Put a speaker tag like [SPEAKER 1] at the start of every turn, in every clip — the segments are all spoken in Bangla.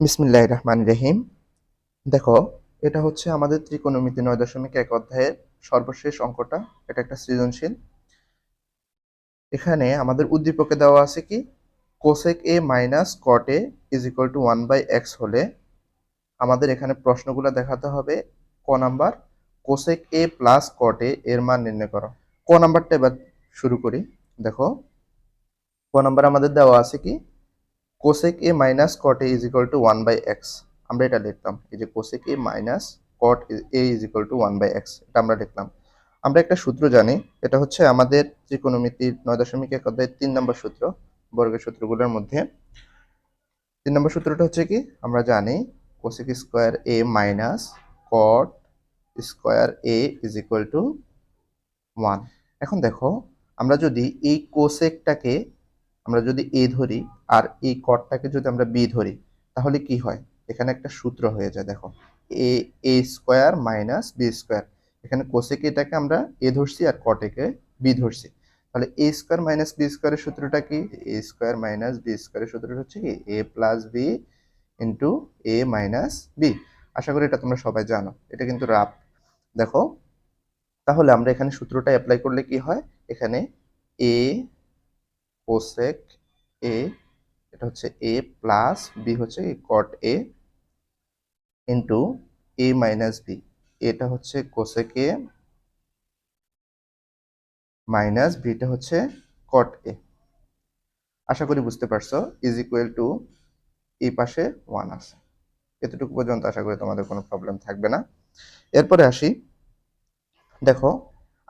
[SPEAKER 1] বিসমিল্লাহ রহমান রহিম। দেখো, এটা হচ্ছে আমাদের ত্রিকোণমিতি নয় দশমিক এক অধ্যায়ের সর্বশেষ অঙ্কটা। এটা একটা সৃজনশীল। এখানে আমাদের উদ্দীপকে দেওয়া আছে কি? Cosec A minus cot A is equal to one by X হলে আমাদের এখানে প্রশ্নগুলো দেখাতে হবে। ক number, cosec A plus cot A এর মান নির্ণয় করো। ক নাম্বারটা এবার শুরু করি। দেখো, ক নাম্বার আমাদের দেওয়া আছে কি? Cosec A minus cot A is equal to one by X আমরা এটা লিখলাম এই যে cosec A minus cot A is equal to one by X এটা আমরা লিখলাম আমরা একটা সূত্র জানি, এটা হচ্ছে আমাদের ত্রিকোণমিতির নয় দশমিক এক অধ্যায়ের তিন নম্বর সূত্র, বর্গের সূত্রগুলোর মধ্যে। তিন নম্বর সূত্রটা হচ্ছে কি? আমরা জানি cosec square A minus cot square A is equal to one এখন দেখো, আমরা যদি এই কোসেকটাকে আমরা যদি এ ধরি আর এই কটটাকে যদি আমরা বি ধরি, তাহলে কি হয়? এখানে একটা সূত্র হয়ে যায়, দেখো। A A square minus B square এখানে কোসেক এটাকে আমরা এ ধরছি আর কটেকে বি ধরছি। তাহলে এ স্কোয়ার মাইনাস বি স্কোয়ারের সূত্রটা কি? এ স্কোয়ার মাইনাস বি স্কোয়ারের সূত্রটা হচ্ছে কি? A plus b into a minus b আশা করি এটা তোমরা সবাই জানো। এটা কিন্তু রাফ দেখো, তাহলে আমরা এখানে সূত্রটা অ্যাপ্লাই করলে কি হয়? এখানে এ কোসেক এ এটা হচ্ছে এ প্লাস বি হচ্ছে cot A into A minus B এটা হচ্ছে কোসেক এ মাইনাস বিটা হচ্ছে কট এ আশা করি বুঝতে পারছ ইজ ইকুয়াল টু এই পাশে ওয়ান আছে। এতটুকু পর্যন্ত আশা করি তোমাদের কোনো প্রবলেম থাকবে না। এরপরে আসি। দেখো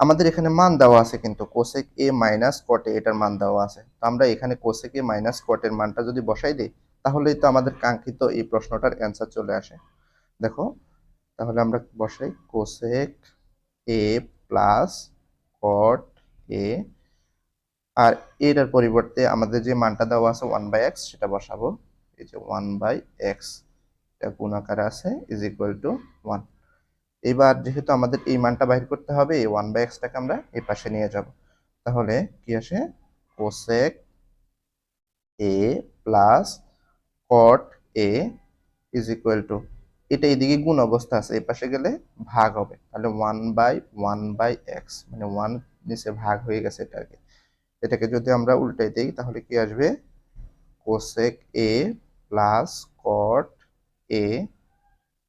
[SPEAKER 1] আমাদের এখানে মান দেওয়া আছে কিন্তু কোসেক এ মাইনাস কটে এটার মান দেওয়া আছে। তো আমরা এখানে কোসেক এ মাইনাস কটের মানটা যদি বসাই দিই, তাহলেই তো আমাদের কাঙ্ক্ষিত এই প্রশ্নটার অ্যান্সার চলে আসে। দেখো, তাহলে আমরা বসাই কোসেক এ প্লাস কট এ আর এটার পরিবর্তে আমাদের যে মানটা দেওয়া আছে ওয়ান বাই এক্স সেটা বসাবো। এই যে ওয়ান বাই এক্স এটা গুণ আকারে আছে ইজ ইকুয়াল টু ওয়ান এবার যেহেতু আমাদের এই মানটা বাহির করতে হবে, এই ওয়ান বাই এক্সটাকে আমরা এই পাশে নিয়ে যাব। তাহলে কি আসে? Cosec A plus cot A is equal to এটা এইদিকে গুণ অবস্থা আছে, এই পাশে গেলে ভাগ হবে। তাহলে one by one by x মানে ওয়ান নিচে ভাগ হয়ে গেছে এটাকে। এটাকে যদি আমরা উল্টাই দিই, তাহলে কি আসবে? Cosec A plus cot A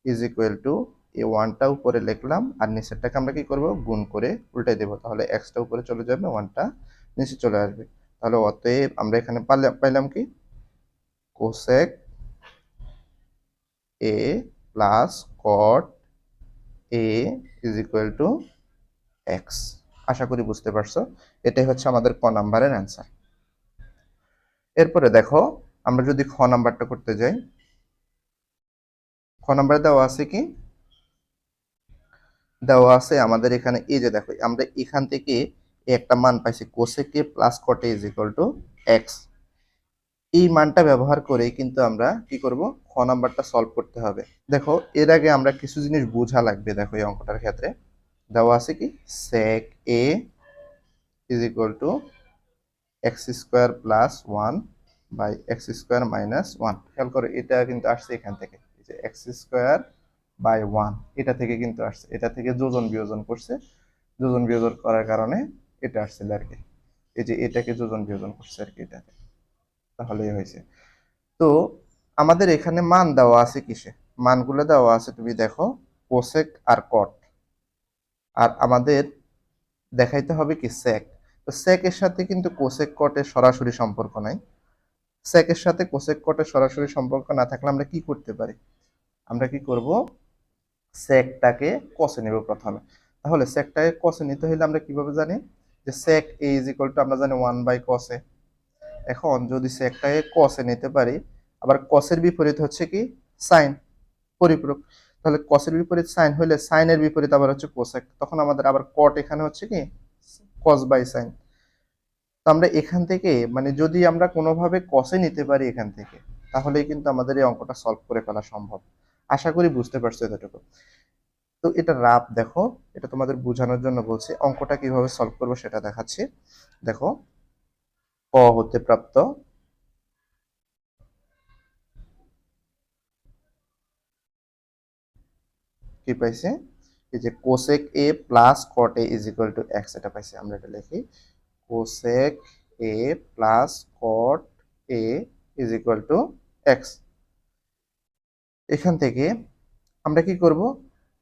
[SPEAKER 1] is equal to এই ওয়ানটা উপরে লিখলাম, আর নিচেরটাকে আমরা কি করব? গুণ করে উল্টাই দেবো। তাহলে এক্সটা উপরে চলে যাবে ওয়ানটা নিচে চলে আসবে। তাহলে অতএব আমরা এখানে পাইলাম কি? Cosec A plus cot A is equal to x আশা করি বুঝতে পারছ? এটাই হচ্ছে আমাদের ক নাম্বারের অ্যান্সার এরপরে দেখো, আমরা যদি খ নাম্বারটা করতে যাই। খ নাম্বারে দেওয়া আছে কি? দেওয়া আছে আমাদের এখানে। এই যে দেখো, আমরা এখান থেকে একটা মান পাইছি cosec A plus cot A is equal to x এই মানটা ব্যবহার করে কিন্তু আমরা কি করব? খ নাম্বারটা সলভ করতে হবে। দেখো, এর আগে আমরা কিছু জিনিস বোঝা লাগবে দেখো এই অঙ্কটার ক্ষেত্রে। দেওয়া আছে কি? Sec A is equal to x square plus one by x square minus one খেয়াল করো, এটা কিন্তু আসছে এখান থেকে। এক্স স্কোয়ার বাই ওয়ান এটা থেকে কিন্তু আসছে। এটা থেকে যোজন বিয়োজন করছে। যোজন বিয়োজন করার কারণে এটা আসছিল আর কি। এই যে এটাকে যোজন বিয়োজন করছে আর কি এটাতে। তাহলে হয়েছে। তো আমাদের এখানে মান দেওয়া আছে কিসে? মানগুলো দেওয়া আছে তুমি দেখো কোসেক আর কট আর আমাদের দেখাইতে হবে কি সেক তো সেকের সাথে কিন্তু কোসেক কটের সরাসরি সম্পর্ক নাই। সেকের সাথে কোসেক কটের সরাসরি সম্পর্ক না থাকলে আমরা কি করতে পারি? আমরা কি করব? সেকটাকে কষে নেব প্রথমে। তাহলে সেকটাকে কষে নিতে হলে আমরা কীভাবে জানি? যে sec A is equal to আমরা জানি ওয়ান বাই কসে এখন যদি সেকটাকে কষে নিতে পারি, আবার কসের বিপরীত হচ্ছে কি? সাইন পরিপূরক। তাহলে কসের বিপরীত সাইন হলে সাইনের বিপরীত আবার হচ্ছে কোসেক তখন আমাদের আবার কট এখানে হচ্ছে কি? কস বাই সাইন তো আমরা এখান থেকে মানে যদি আমরা কোনোভাবে কষে নিতে পারি এখান থেকে, তাহলেই কিন্তু আমাদের এই অঙ্কটা সলভ করে ফেলা সম্ভব। আশা করি বুঝতে পারছ এতটুকু। তো এটা রাপ দেখো, এটা তোমাদের বোঝানোর জন্য বলছি, অঙ্কটা কীভাবে সলভ করব সেটা দেখাচ্ছি। দেখো, ক হতে প্রাপ্ত। কি পাইছে? এই যে cosec A plus cot A is equal to x এটা পাইছে, আমরা এটা লিখি। Cosec A plus cot A is equal to x এখান থেকে আমরা কি করব?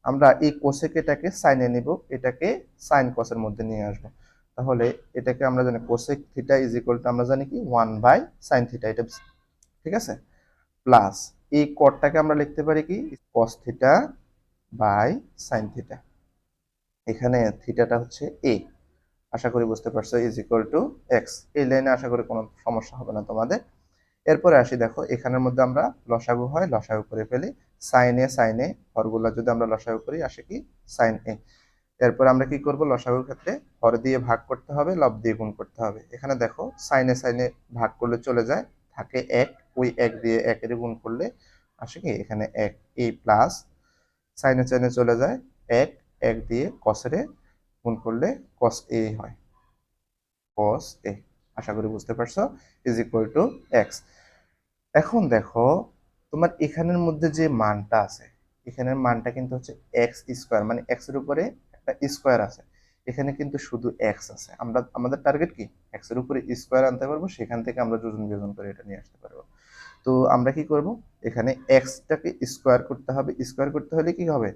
[SPEAKER 1] আমরা এই কোসেক এটাকে সাইনে নিব, এটাকে সাইন কসের মধ্যে নিয়ে আসব। তাহলে এটাকে আমরা জানি cosec theta is equal to আমরা জানি কি? ওয়ান বাই সাইন থিটা এটা ঠিক আছে? প্লাস এই কটটাকে আমরা লিখতে পারি কি? Cos theta by sine theta এখানে থিটাটা হচ্ছে এ আশা করি বুঝতে পারছ ইজ ইকুয়াল টু এক্স এই লাইনে আশা করি কোনো সমস্যা হবে না তোমাদের। এরপরে আসি দেখো, এখানের মধ্যে আমরা লসাগু হয়, লসাগু করে ফেলি। সাইন এ সাইন এ, হরগুলা যদি আমরা লসাগু করি, আসে কি? Sine A. এরপর আমরা কি করব? লসাগুর ক্ষেত্রে হর দিয়ে ভাগ করতে হবে, লব দিয়ে গুণ করতে হবে। এখানে দেখো, সাইনে সাইনে ভাগ করলে চলে যায়, থাকে এক। ওই এক দিয়ে একের গুণ করলে আসে কি? এখানে এক। এ প্লাস সাইনে সাইনে চলে যায়, এক এক দিয়ে কসেরে গুণ করলে কস এ হয়। কস এ। আশা করি বুঝতে পারছ ইজ ইকুয়াল টু এক্স এখন দেখো, তোমার এখানের মধ্যে যে মানটা আছে, এখানের মানটা কিন্তু হচ্ছে এক্স স্কোয়ার মানে এক্সের উপরে একটা স্কোয়ার আছে। এখানে কিন্তু শুধু এক্স আছে। আমরা, আমাদের টার্গেট কি? এক্সের উপরে স্কোয়ার আনতে পারব, সেখান থেকে আমরা যোজন বিয়োজন করে এটা নিয়ে আসতে পারব। তো আমরা কি করব? এখানে এক্সটাকে স্কোয়ার করতে হবে। স্কোয়ার করতে হলে কি হবে?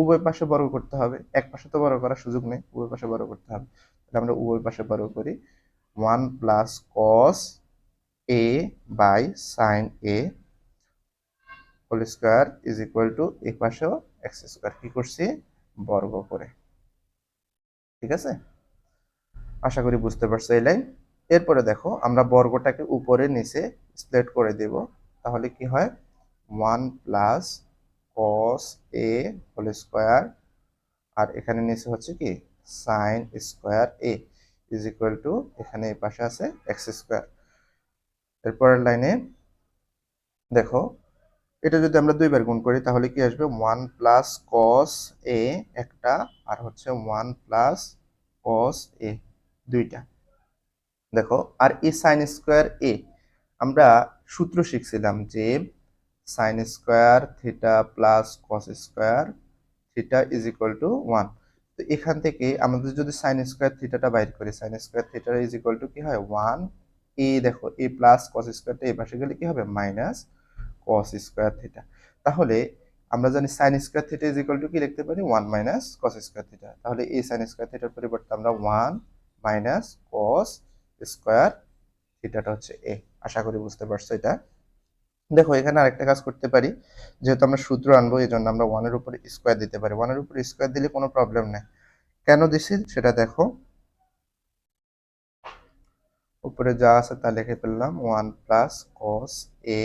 [SPEAKER 1] উভয় পাশে বর্গ করতে হবে। এক পাশে তো বড় করার সুযোগ নেই, উভয় পাশে বড় করতে হবে। তাহলে আমরা উভয় পাশে বর্গ করি। One plus cos A by sine A whole square is equal to এ পাশেও এক্স স্কোয়ার কি করছি? বর্গ করে। ঠিক আছে? আশা করি বুঝতে পারছ এই লাইন এরপরে দেখো, আমরা বর্গটাকে উপরে, নিচে স্প্লিট করে দেব। তাহলে কি হয়? One plus cos A whole square আর এখানে নিচে হচ্ছে কি sine square A is equal to এখানে এই পাশে আছে এক্স স্কোয়ার এরপরের লাইনে দেখো, এটা যদি আমরা দুইবার গুণ করি, তাহলে কি আসবে? ওয়ান প্লাস কস এ একটা, আর হচ্ছে ওয়ান প্লাস কস এ দুইটা। দেখো, আর এই সাইন স্কোয়ার এ আমরা সূত্র শিখছিলাম যে sine square theta plus cos square theta is equal to one তো এখান থেকে আমাদের যদি সাইন স্কোয়ার থিটাটা বাইর করি sine square theta is equal to কি হয়? ওয়ান এ দেখো, এ প্লাস কস স্কোয়ারটা এই পাশে গেলে কি হবে? মাইনাস কস স্কোয়ার থিটা তাহলে আমরা জানি sine square theta is equal to কি লিখতে পারি? One minus cos square theta তাহলে এই সাইন স্কোয়ার থিটার পরিবর্তে আমরা ওয়ান মাইনাস কস স্কোয়ার থিটাটা হচ্ছে এ। আশা করি বুঝতে পারছ এটা। দেখো, এখানে আরেকটা কাজ করতে পারি। যেহেতু আমরা সূত্র আনব এই জন্য আমরা ওয়ানের উপরে স্কোয়ার দিতে পারি। ওয়ানের উপরে স্কোয়ার দিলে কোনো প্রবলেম নেই। কেন দিছি? সেটা দেখো। উপরে যা আছে তা লিখে ফেললাম। One plus cos A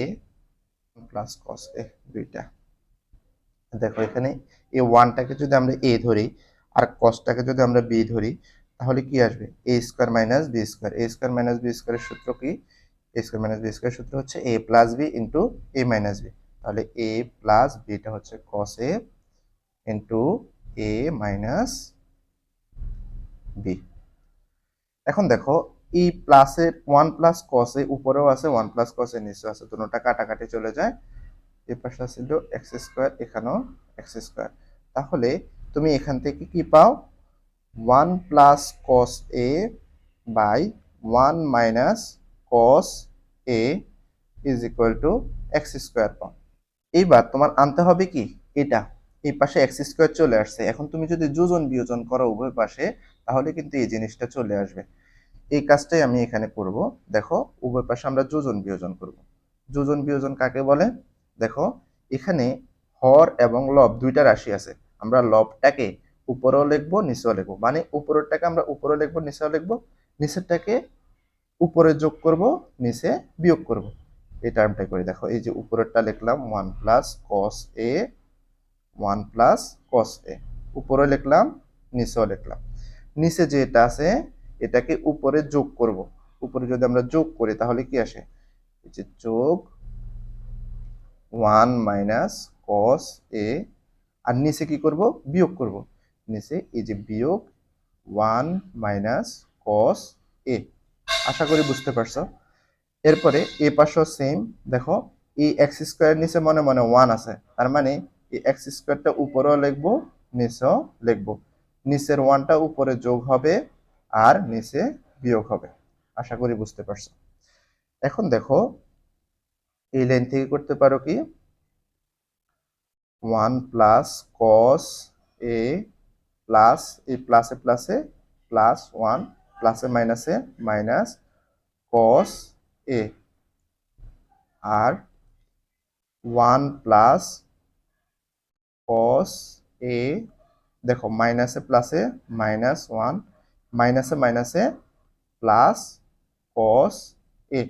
[SPEAKER 1] plus cos A দুইটা। দেখো, এখানে এই ওয়ানটাকে যদি আমরা এ ধরি আর কসটাকে যদি আমরা বি ধরি, তাহলে কি আসবে? A square minus B square A square minus B স্কোয়ারের সূত্র কি? A square minus B square সূত্র হচ্ছে A plus B into A minus B তাহলে এ প্লাস বিটা হচ্ছে cos A into A minus B এখন দেখো এই প্লাসের ওয়ান প্লাস কসে উপরেও আছে ওয়ান প্লাস কসে নিচেও আছে, দুটোটা কাটাকাটি চলে যায়। এ পাশে ছিল এক্স স্কোয়ার এখানেও এক্স স্কোয়ার তাহলে তুমি এখান থেকে কি পাও? One plus cos A by one minus cos A is equal to x square পাও এইবার তোমার আনতে হবে কি? এটা। এই পাশে এক্স স্কোয়ার চলে আসছে। এখন তুমি যদি যোজন বিয়োজন করো উভয় পাশে, তাহলে কিন্তু এই জিনিসটা চলে আসবে। এই কাজটাই আমি এখানে করব। দেখো, উভয় পাশে আমরা যোজন বিয়োজন করব। যোজন বিয়োজন কাকে বলে? দেখো, এখানে হর এবং লব দুইটা রাশি আছে। আমরা লবটাকে উপরেও লিখব, নিচেও লিখব। মানে উপরেরটাকে আমরা উপরেও লিখব, নিচেও লিখব। নিচেরটাকে উপরে যোগ করব, নিচে বিয়োগ করব। এই টার্মটাই করি দেখো, এই যে উপরেরটা লিখলাম one plus cos A one plus cos A উপরে লিখলাম, নিচেও লিখলাম। নিচে যে এটা আছে, এটাকে উপরে যোগ করব। উপরে যদি আমরা যোগ করি, তাহলে কি আসে? এই যে যোগ ওয়ান মাইনাস কস এ আর নিচে কি করব? বিয়োগ করব। নিচে এই যে বিয়োগ ওয়ান মাইনাস কস এ আশা করি বুঝতে পারছ। এরপরে এ পাশেও সেম দেখো, এই এক্স স্কোয়ার নিচে মনে মনে ওয়ান আছে। তার মানে এই এক্স স্কোয়ারটা উপরেও লিখব, নিচেও লিখব। নিচের ওয়ানটা উপরে যোগ হবে আর নিচে বিয়োগ হবে। আশা করি বুঝতে পারছ। এখন দেখো, এই লাইন থেকে করতে পারো কি? One plus cos A plus এই প্লাসে প্লাসে প্লাস ওয়ান প্লাসে মাইনাসে মাইনাস কস এ আর ওয়ান প্লাস কস এ দেখো, মাইনাসে প্লাসে মাইনাস ওয়ান, মাইনাসে মাইনাসে প্লাস কস এ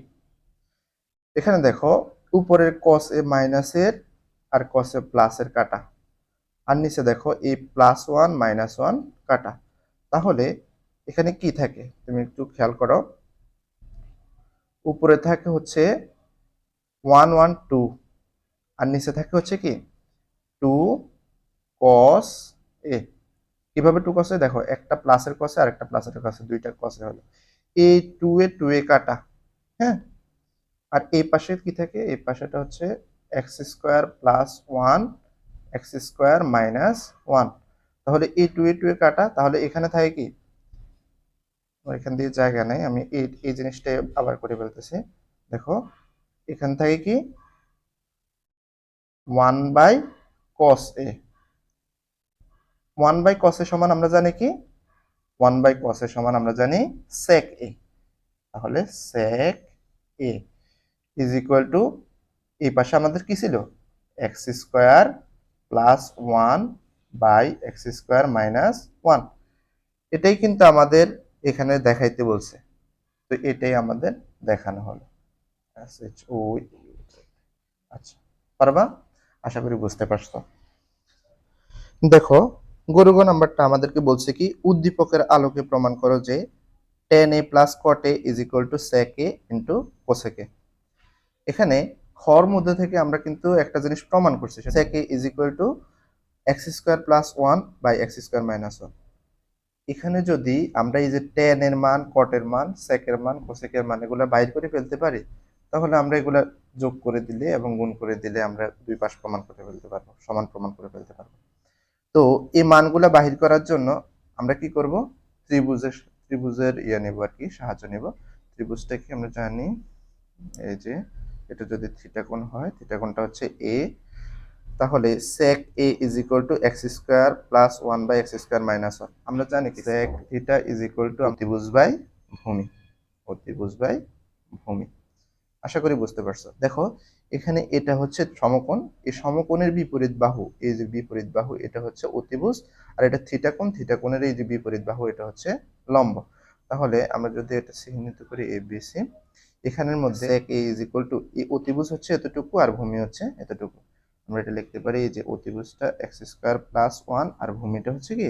[SPEAKER 1] এখানে দেখো, উপরের কস এ মাইনাসের আর কস এ প্লাসের কাটা। আর নিচে দেখো এই প্লাস ওয়ান মাইনাস ওয়ান কাটা। তাহলে এখানে কি থাকে? তুমি একটু খেয়াল করো। উপরে থাকে হচ্ছে ওয়ান ওয়ান টু আর নিচে থাকে হচ্ছে কি? টু কস এ কীভাবে টু কসে দেখো, একটা প্লাসের কসে আর একটা প্লাসের কসে দুইটা কসে হলো। এ টু এ টু এ কাটা হ্যাঁ? আর এই পাশে কি থাকে? এই পাশেটা হচ্ছে x square plus one x square minus one তাহলে এ টু এ টু এ কাটা, তাহলে এখানে থাকে কি? এখান দিয়ে জায়গা নেই, আমি এই এই জিনিসটা আবার করে বলতেছি দেখো, এখান থেকে কি? One by cos A. One by কসের সমান আমরা জানি কি? ওয়ান বাই কসের সমান আমরা জানি সেক এ। তাহলে sec A is equal to এই পাশে আমাদের কি ছিল? X square plus one by x square minus one এটাই কিন্তু আমাদের এখানে দেখাইতে বলছে। তো এটাই আমাদের দেখানো হলো। আচ্ছা পারবা? আশা করি বুঝতে পারছ। দেখো, গরুগ নাম্বারটা আমাদেরকে বলছে কি, উদ্দীপকের আলোকে প্রমাণ করো যে tan A plus cot A is equal to sec A into cosec A এখানে খর মধ্যে থেকে আমরা কিন্তু একটা জিনিস প্রমাণ করছি sec A is equal to x square plus one by x square minus one এখানে যদি আমরা এই যে টেন এর মান কটের মান সেকের মান কোসেকের মান এগুলো বাইর করে ফেলতে পারি, তাহলে আমরা এগুলা যোগ করে দিলে এবং গুণ করে দিলে আমরা দুই পাশ প্রমাণ করে ফেলতে পারব, সমান প্রমাণ করে ফেলতে পারব। তো এই মানগুলা বাহির করার জন্য আমরা কি করব? ত্রিভুজের ত্রিভুজের ইয়ে নেব আর কি, সাহায্য নেব। ত্রিভুজটা কি আমরা জানি, এই যে, এটা যদি থিটা কোণ হয় থিটা কোণটা হচ্ছে এ তাহলে sec a is equal to x square plus one by x square minus one আমরা জানি কি sec theta is equal to অতিভুজ বাই ভূমি, অতিভুজ বাই ভূমি। আশা করি বুঝতে পারছ। দেখো, এখানে এটা হচ্ছে সমকোণ। এই সমকোণের বিপরীত বাহু, এই যে বিপরীত বাহু, এটা হচ্ছে অতিভুজ। আর এটা থিটা কোণ থিটা কোণের এই যে বিপরীত বাহু, এটা হচ্ছে লম্ব। তাহলে আমরা যদি এটা চিহ্নিত করি এ সি এখানের মধ্যে এক এ ইজ ইকুয়াল টু অতিভুজ হচ্ছে এতটুকু আর ভূমি হচ্ছে এতটুকু। আমরা এটা লিখতে পারি যে অতিভুজটা এক্স স্কোয়ার প্লাস ওয়ান আর ভূমিটা হচ্ছে কি?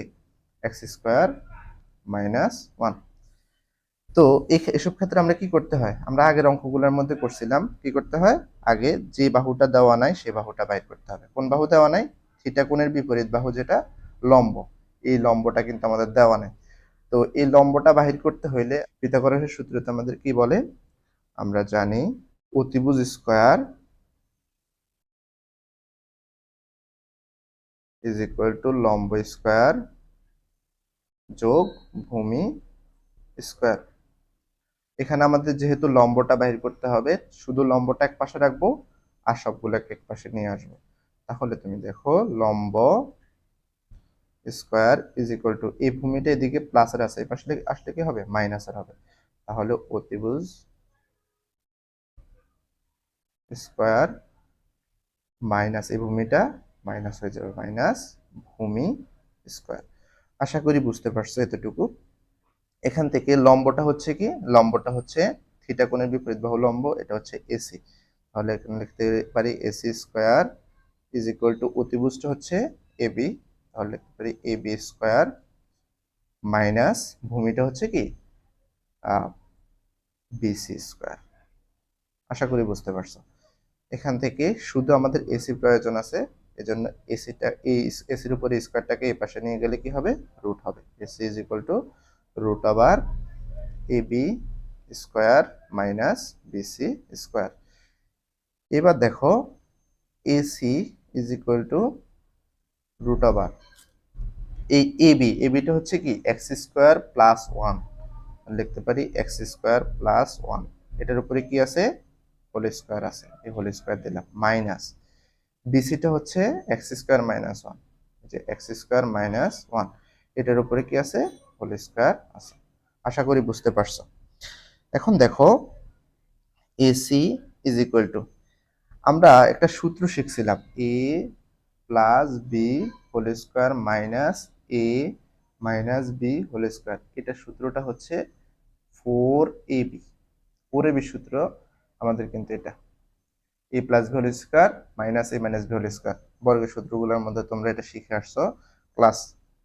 [SPEAKER 1] এক্স স্কোয়ার মাইনাস ওয়ান তো এসব ক্ষেত্রে আমরা কি করতে হয়? আমরা আগের অঙ্কগুলোর মধ্যে করছিলাম, কি করতে হয়? আগে যে বাহুটা দেওয়া নাই, সে বাহুটা বাইর করতে হবে। কোন বাহু দেওয়া নাই? থিটা কোণের বিপরীত বাহু যেটা লম্ব। এই লম্বটা কিন্তু আমাদের দেওয়া নাই। তো এই লম্বটা বাহির করতে হইলে পিথাগোরাসের সূত্রতে আমাদের কি বলে? আমরা জানি অতিভুজ স্কোয়ার ইজ ইকুয়াল টু লম্ব স্কোয়ার যোগ ভূমি স্কোয়ার। এখানে আমাদের যেহেতু লম্বটা বাহির করতে হবে, শুধু লম্বটা এক পাশে রাখব আর সবগুলোকে এক পাশে নিয়ে আসব। তাহলে তুমি দেখো লম্ব স্কোয়ার ইজ ইকুয়াল টু এই ভূমিটা এদিকে প্লাসের আছে, এই পাশে আসলে কি হবে? মাইনাসের হবে। তাহলে অতিভুজ স্কোয়ার মাইনাস এই ভূমিটা মাইনাস হয়ে যাবে মাইনাস ভূমি স্কোয়ার। আশা করি বুঝতে পারছ এতটুকু। এখান থেকে লম্বটা হচ্ছে কি? লম্বটা হচ্ছে থিটা কোণের বিপরীত বাহু লম্ব এটা হচ্ছে এসি তাহলে এখানে লিখতে পারি AC square is equal to অতিভুজটা হচ্ছে এবি তাহলে লিখতে পারি এবি স্কোয়ার মাইনাস ভূমিটা হচ্ছে কি? BC square. আশা করি বুঝতে পারছ। এখান থেকে শুধু আমাদের এসি প্রয়োজন আছে। এজন্য এসিটা এই এসির উপরে স্কোয়ারটাকে এই পাশে নিয়ে গেলে কি হবে? রুট হবে। AC is equal to root আবার A B square minus BC square এবার দেখো AC is equal to root over এই এ বি এ বিটা হচ্ছে কি এক্স স্কোয়ার প্লাস ওয়ান লিখতে পারি এক্স স্কোয়ার প্লাস ওয়ান এটার উপরে কি আছে? হোল স্কোয়ার আছে। এই হোল স্কোয়ার দিলাম। মাইনাস বিসিটা হচ্ছে এক্স স্কোয়ার মাইনাস ওয়ান যে এক্স স্কোয়ার মাইনাস ওয়ান এটার উপরে কি আছে? হোল স্কোয়ার আছে। আশা করি বুঝতে পারছ। এখন দেখো এসি ইজ ইকুয়াল টু আমরা একটা সূত্র শিখছিলাম A plus B whole square minus A minus B whole square এটা সূত্রটা হচ্ছে four A B four A B সূত্র আমাদের কিন্তু এটা। A plus B whole square minus A minus B whole square বর্গের সূত্রগুলোর মধ্যে তোমরা এটা শিখে আসছো ক্লাস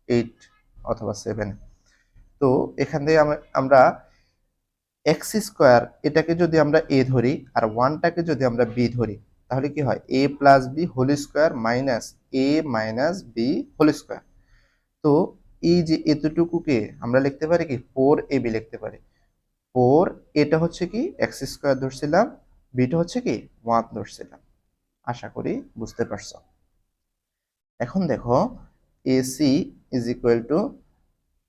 [SPEAKER 1] এইট অথবা সেভেনে তো এখান থেকে আম- আমরা এক্স স্কোয়ার এটাকে যদি আমরা এ ধরি আর ওয়ানটাকে যদি আমরা বি ধরি, তাহলে কি হয়? A plus B whole square minus A minus B whole square তো এই যে এতটুকুকে আমরা লিখতে পারি কি? ফোর এ বি লিখতে পারি। ফোর এটা হচ্ছে কি? X square ধরছিলাম। বিটা হচ্ছে কি? ওয়ান ধরছিলাম আশা করি বুঝতে পারছ। এখন দেখো AC is equal to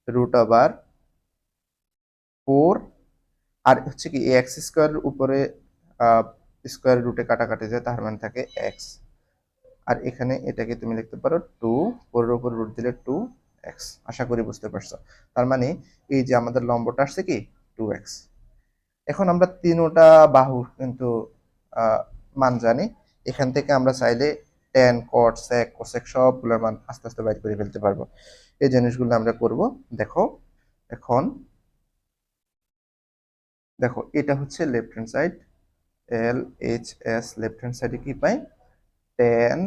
[SPEAKER 1] root over four আর হচ্ছে কি এক্স স্কোয়ারের উপরে স্কোয়ার রুটে কাটাকাটি যায় তার মানে থাকে এক্স আর এখানে এটাকে তুমি লিখতে পারো টু ফোরের উপর রুট দিলে টু এক্স আশা করি বুঝতে পারছ। তার মানে এই যে আমাদের লম্বটা আসছে কি? টু এক্স এখন আমরা তিনোটা বাহু কিন্তু মান জানি। এখান থেকে আমরা চাইলে টেন কট সেক কোসেক সবগুলোর মান আস্তে আস্তে বাইর করে ফেলতে পারব। এই জিনিসগুলো আমরা করব, দেখো, এখন দেখো, এটা হচ্ছে left hand side L H S left hand সাইডে কি পাই? Tan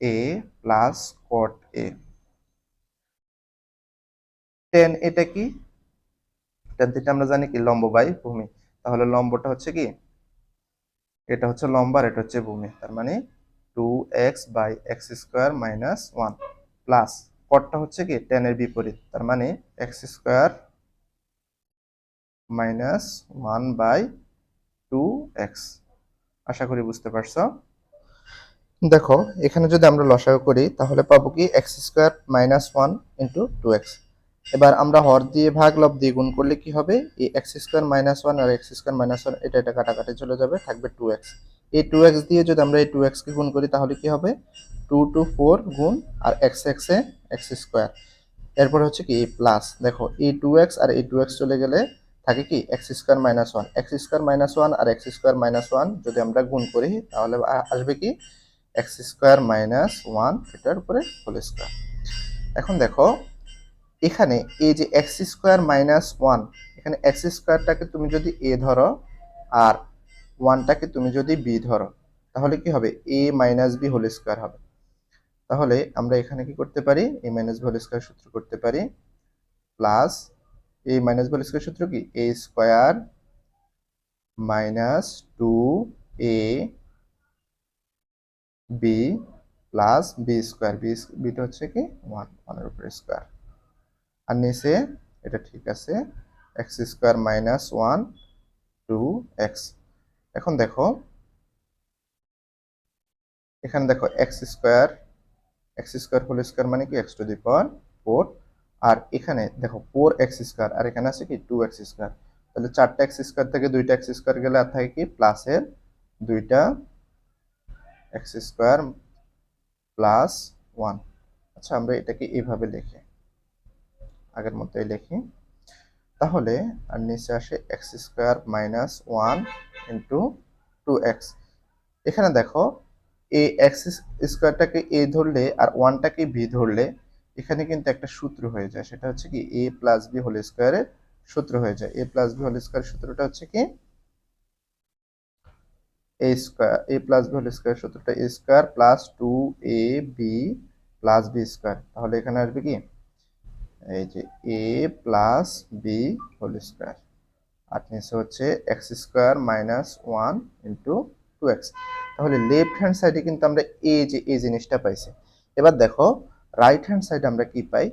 [SPEAKER 1] A plus cot A tan এটা কি? টেন থেকে আমরা জানি কি? লম্ব বাই ভূমি। তাহলে লম্বটা হচ্ছে কি? এটা হচ্ছে লম্ব এটা হচ্ছে ভূমি। তার মানে two x by x square minus one plus কটটা হচ্ছে কি? টেনের বিপরীত। তার মানে x square minus one by two x আশা করি বুঝতে পারছ? দেখো, এখানে যদি আমরা লসাগু করি, তাহলে পাবো কি? X square minus one into two x এবার আমরা হর দিয়ে ভাগ লব দিয়ে গুণ করলে কি হবে? এই এক্স স্কোয়ার মাইনাস ওয়ান আর এক্স স্কোয়ার মাইনাস ওয়ান এটা এটা কাটাকাটি চলে যাবে, থাকবে টু এক্স এই টু এক্স দিয়ে যদি আমরা এই টু এক্সকে গুণ করি তাহলে কি হবে? টু টু ফোর গুণ আর এক্স এক্সে এক্স স্কোয়ার এরপর হচ্ছে কি প্লাস দেখো, এই টু এক্স আর এই টু এক্স চলে গেলে থাকে কি x square minus one x square minus one আর এক্স স্কোয়ার মাইনাস ওয়ান যদি আমরা গুণ করি, তাহলে আসবে কি? এক্স স্কোয়ার মাইনাস ওয়ান এটার উপরে হোল স্কোয়ার এখন দেখো এখানে এই যে এক্স স্কোয়ার মাইনাস ওয়ান এখানে এক্স স্কোয়ারটাকে তুমি যদি এ ধরো আর ওয়ানটাকে তুমি যদি বি ধরো, তাহলে কি হবে? A minus B whole square হবে। তাহলে আমরা এখানে কি করতে পারি? A minus B whole square সূত্র করতে পারি। Plus A minus B whole square সূত্র কি? A square minus two A B plus B square B beta হচ্ছে কি? ওয়ান ওয়ানের উপরে স্কোয়ার আর নিচে এটা ঠিক আছে x square minus one two x এখন দেখো, এখানে দেখো x square x square whole square মানে কি? X to the power four আর এখানে দেখো ফোর এক্স স্কোয়ার আর এখানে আছে কি? টু এক্স স্কোয়ার তাহলে চারটা এক্স স্কোয়ার থেকে দুইটা এক্স স্কোয়ার গেলে আর থাকে কি? প্লাসের দুইটা এক্স স্কোয়ার প্লাস ওয়ান আচ্ছা আমরা এটাকে এইভাবে লিখি। আগের মতোই লিখি। তাহলে আর নিচে আসে x square minus one into two x. এখানে দেখো, এ এক্স স্কোয়ারটাকে এ ধরলে আর ওয়ানটাকে বি ধরলে এখানে কিন্তু একটা সূত্র হয়ে যায়। সেটা হচ্ছে কি, এ প্লাস বি হোল স্কোয়ারের সূত্র হয়ে যায়। A plus B whole square সূত্রটা হচ্ছে কি? A square, A plus B whole square সূত্রটা A square plus two A B plus B square. তাহলে এখানে আসবে কি? এই যে A plus B whole square আর নিচে হচ্ছে x square minus one into two x তাহলে লেফট হ্যান্ড সাইডে কিন্তু আমরা এই যে এই জিনিসটা পাইছি। এবার দেখো রাইট হ্যান্ড সাইডে আমরা কি পাই?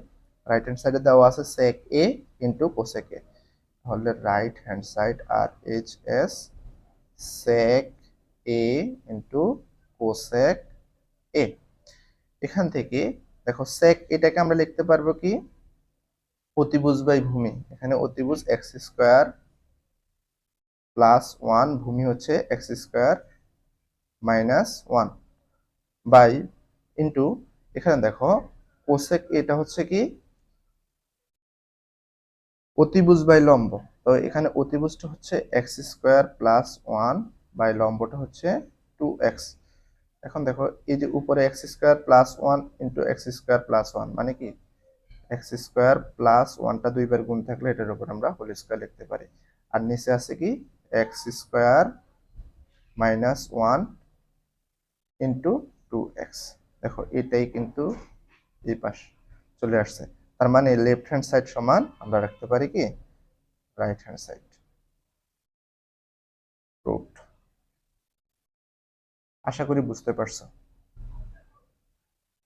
[SPEAKER 1] রাইট হ্যান্ড সাইডে দেওয়া আছে সেক এ ইন্টু কোসেক এ তাহলে right hand side R H S sec A into cosec A এখান থেকে দেখো sec এটাকে আমরা লিখতে পারব কি? অতিভুজ বাই ভূমি। এখানে অতিভুজ এক্স স্কোয়ার প্লাস ওয়ান ভূমি হচ্ছে x square minus one by into এখানে দেখো কোসেক এটা হচ্ছে কি? অতিভুজ বাই লম্ব। তো এখানে অতিভুজটা হচ্ছে x square plus one by লম্বটা হচ্ছে টু এক্স এখন দেখো, এই যে উপরে x square plus one into x square plus one মানে কি? এক্স স্কোয়ার প্লাস ওয়ানটা দুইবার গুণ থাকলে এটার উপর আমরা হোল স্কোয়ার লিখতে পারি। আর নিচে আছে কি? X square minus one into two x দেখো, এটাই কিন্তু এই পাশ চলে আসছে। তার মানে লেফট হ্যান্ড সাইড সমান আমরা রাখতে পারি কি? রাইট হ্যান্ড সাইড রুট আশা করি বুঝতে পারছ।